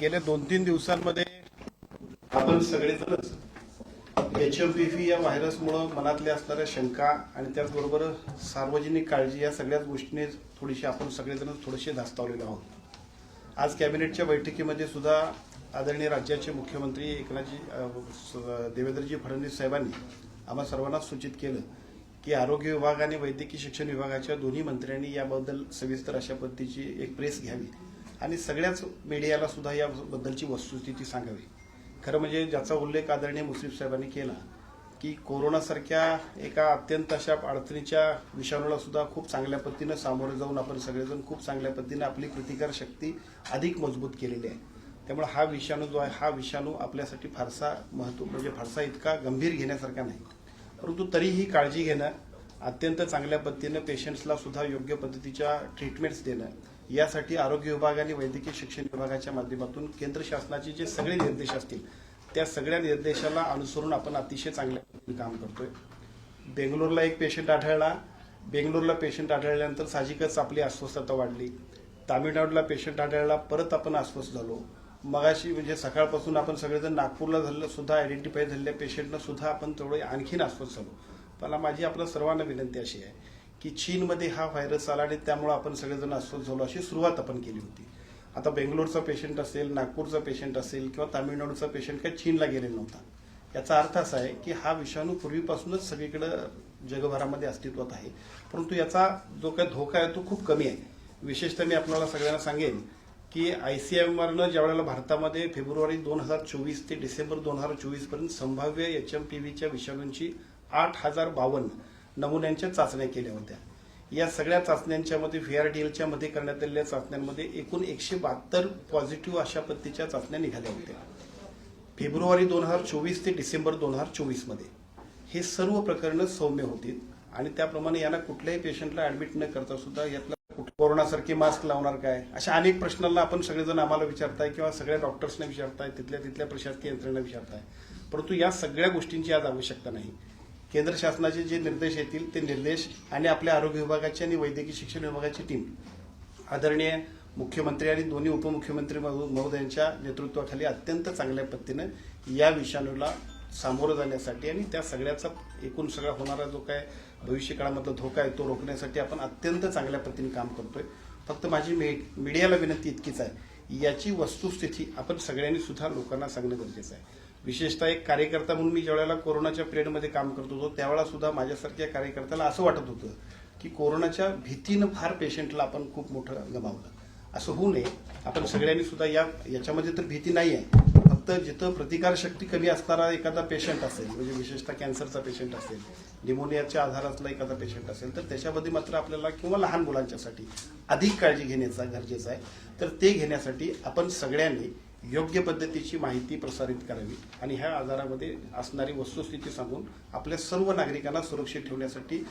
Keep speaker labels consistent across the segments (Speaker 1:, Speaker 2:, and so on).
Speaker 1: गेल्या दोन तीन दिवसांमध्ये आपण सगळेजणच एच एम पी व्ही या व्हायरसमुळं मनातल्या असणाऱ्या शंका आणि त्याचबरोबर सार्वजनिक काळजी या सगळ्याच गोष्टीने थोडीशी आपण सगळेजण थोडेसे धास्तावलेलो आहोत. आज कॅबिनेटच्या बैठकीमध्ये सुद्धा आदरणीय राज्याचे मुख्यमंत्री एकनाथजी देवेंद्रजी फडणवीस साहेबांनी आम्हा सर्वांना सूचित केलं की आरोग्य विभाग आणि वैद्यकीय शिक्षण विभागाच्या दोन्ही मंत्र्यांनी याबद्दल सविस्तर अशा पद्धतीची एक प्रेस घ्यावी. आणि सगळ्याच मीडियाला सुद्धा याबद्दलची वस्तुस्थिती सांगावी. खरं म्हणजे ज्याचा उल्लेख आदरणीय मुस्लिम साहेबांनी केला की कोरोनासारख्या एका अत्यंत अशा अडचणीच्या विषाणूला सुद्धा खूप चांगल्या पद्धतीनं सामोरे जाऊन आपण सगळेजण खूप चांगल्या पद्धतीने आपली प्रतिकार शक्ती अधिक मजबूत केलेली आहे. त्यामुळे हा विषाणू जो आहे हा विषाणू आपल्यासाठी फारसा महत्त्व म्हणजे फारसा इतका गंभीर घेण्यासारखा नाही. परंतु तरीही काळजी घेणं अत्यंत चांगल्या पद्धतीनं पेशंट्सला सुद्धा योग्य पद्धतीच्या ट्रीटमेंट्स देणं यासाठी आरोग्य विभाग आणि वैद्यकीय शिक्षण विभागाच्या माध्यमातून केंद्र शासनाचे जे सगळे निर्देश असतील त्या सगळ्या निर्देशाला अनुसरून आपण अतिशय चांगल्या काम करतोय. बेंगलोरला एक पेशंट आढळला. बेंगलोरला पेशंट आढळल्यानंतर साहजिकच आपली अस्वस्थता वाढली. तामिळनाडूला पेशंट आढळला. परत आपण अस्वस्थ झालो. मगाशी म्हणजे सकाळपासून आपण सगळेजण नागपूरला झालं सुद्धा आयडेंटिफाय झालेल्या पेशंटनं सुद्धा आपण थोडं आणखीन अस्वस्थ झालो. मला माझी आपल्या सर्वांना विनंती अशी आहे की चीनमध्ये हा व्हायरस आला आणि त्यामुळे आपण सगळेजण अस्वस्थ झालो अशी सुरुवात आपण केली होती. आता बेंगलोरचा पेशंट असेल नागपूरचा पेशंट असेल किंवा तामिळनाडूचा पेशंट काही चीनला गेलेला नव्हता. याचा अर्थ असा आहे की हा विषाणू पूर्वीपासूनच सगळीकडं जगभरामध्ये अस्तित्वात आहे. परंतु याचा जो काही धोका आहे तो खूप कमी आहे. विशेषतः मी आपल्याला सगळ्यांना सांगेन की आय सी एम आरनं ज्या वेळेला भारतामध्ये फेब्रुवारी दोन हजार चोवीस ते डिसेंबर दोन हजार चोवीसपर्यंत संभाव्य एच एम पी व्हीच्या विषाणूंची आठ हजार बावन्न नमुन्यांच्या चाचण्या केल्या होत्या. या सगळ्या चाचण्यांच्या मध्ये व्हीआरडीएलच्या मध्ये करण्यात आलेल्या चाचण्यांमध्ये एकूण एकशे बहात्तर पॉझिटिव्ह अशा पद्धतीच्या चाचण्या निघाल्या होत्या. फेब्रुवारी दोन हजार चोवीस ते डिसेंबर दोन हजार चोवीसमध्ये हे सर्व प्रकरणं सौम्य होती आणि त्याप्रमाणे यांना कुठल्याही पेशंटला ऍडमिट न करता सुद्धा यातला कोरोनासारखे मास्क लावणार काय? अशा अनेक प्रश्नांना आपण सगळेजण आम्हाला विचारताय किंवा सगळ्या डॉक्टर्सना विचारताय तिथल्या तिथल्या प्रशासकीय यंत्रणा विचारताय. परंतु या सगळ्या गोष्टींची आज आवश्यकता नाही. केंद्र शासनाचे जे निर्देश येतील ते निर्देश आणि आपल्या आरोग्य विभागाची आणि वैद्यकीय शिक्षण विभागाची टीम आदरणीय मुख्यमंत्री आणि दोन्ही उपमुख्यमंत्री महोदयांच्या नेतृत्वाखाली अत्यंत चांगल्या पद्धतीनं या विषाणूला सामोरं जाण्यासाठी आणि त्या सगळ्याचा एकूण सगळा होणारा जो काय भविष्यकाळामधला धोका आहे तो रोखण्यासाठी आपण अत्यंत चांगल्या पद्धतीने काम करतोय. फक्त माझी मी- मीडियाला विनंती इतकीच आहे याची वस्तुस्थिती आपण सगळ्यांनी सुद्धा लोकांना सांगणं गरजेचं आहे. विशेषतः एक कार्यकर्ता म्हणून मी ज्यावेळेला कोरोनाच्या पिरियडमध्ये काम करत होतो त्यावेळेला सुद्धा माझ्यासारख्या कार्यकर्त्याला असं वाटत होतं की कोरोनाच्या भीतीनं फार पेशंटला आपण खूप मोठं गमावलं. असं होऊ नये. आपण सगळ्यांनी सुद्धा या याच्यामध्ये तर भीती नाही आहे फक्त जिथं प्रतिकारशक्ती कमी असणारा एखादा पेशंट असेल म्हणजे विशेषतः कॅन्सरचा पेशंट असेल निमोनियाच्या आधारातला एखादा पेशंट असेल तर त्याच्यामध्ये मात्र आपल्याला किंवा लहान मुलांच्यासाठी अधिक काळजी घेण्याचा गरजेचं आहे. तर ते घेण्यासाठी आपण सगळ्यांनी योग्य पद्धतीची माहिती प्रसारित करावी आणि ह्या आजारामध्ये असणारी वस्तुस्थिती सांगून आपल्या सर्व नागरिकांना सुरक्षित ठेवण्यासाठी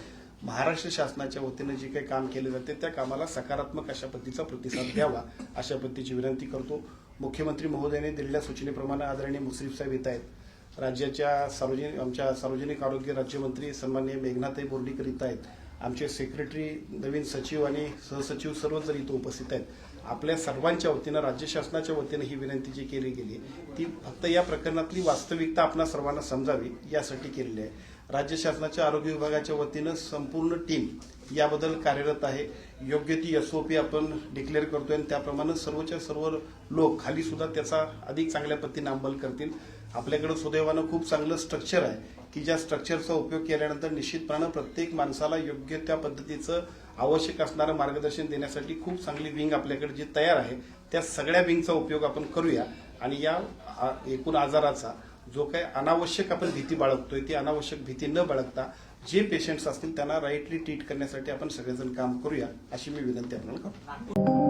Speaker 1: महाराष्ट्र शासनाच्या वतीनं जे काही काम केले जाते त्या कामाला सकारात्मक अशा पद्धतीचा प्रतिसाद द्यावा अशा पद्धतीची विनंती करतो. मुख्यमंत्री महोदयाने दिलेल्या सूचनेप्रमाणे आदरणीय मुश्रीफ साहेब येत आहेत. राज्याच्या सार्वजनिक आमच्या सार्वजनिक आरोग्य राज्यमंत्री सन्माननीय मेघनाथाई बोर्डीकर येत आहेत. आमचे सेक्रेटरी नवीन सचिव आणि सहसचिव सर्व जर इथं उपस्थित आहेत. आपल्या सर्वांच्या वतीनं राज्य शासनाच्या वतीनं ही विनंती जी केली गेली ती फक्त या प्रकरणातली वास्तविकता आपणा सर्वांना समजावी यासाठी केलेली आहे. राज्य शासनाच्या आरोग्य विभागाच्या वतीनं संपूर्ण टीम याबद्दल कार्यरत आहे. योग्य ती एसओपी आपण डिक्लेअर करतोय आणि त्याप्रमाणे सर्वच्या सर्व लोक खाली सुद्धा त्याचा अधिक चांगल्या पद्धतीने अंमल करतील. आपल्याकडे सुदैवानं खूप चांगलं स्ट्रक्चर आहे की ज्या स्ट्रक्चरचा उपयोग केल्यानंतर निश्चितपणे प्रत्येक माणसाला योग्य त्या पद्धतीचं आवश्यक असणारं मार्गदर्शन देण्यासाठी खूप चांगली विंग आपल्याकडे जी तयार आहे त्या सगळ्या विंगचा उपयोग आपण करूया. आणि या एकूण आजाराचा जो काही अनावश्यक आपण भीती बाळगतोय ती अनावश्यक भीती न बाळगता जे पेशंट्स असतील त्यांना राईटली ट्रीट करण्यासाठी आपण सगळेजण काम करूया अशी मी विनंती आपल्याला करतो.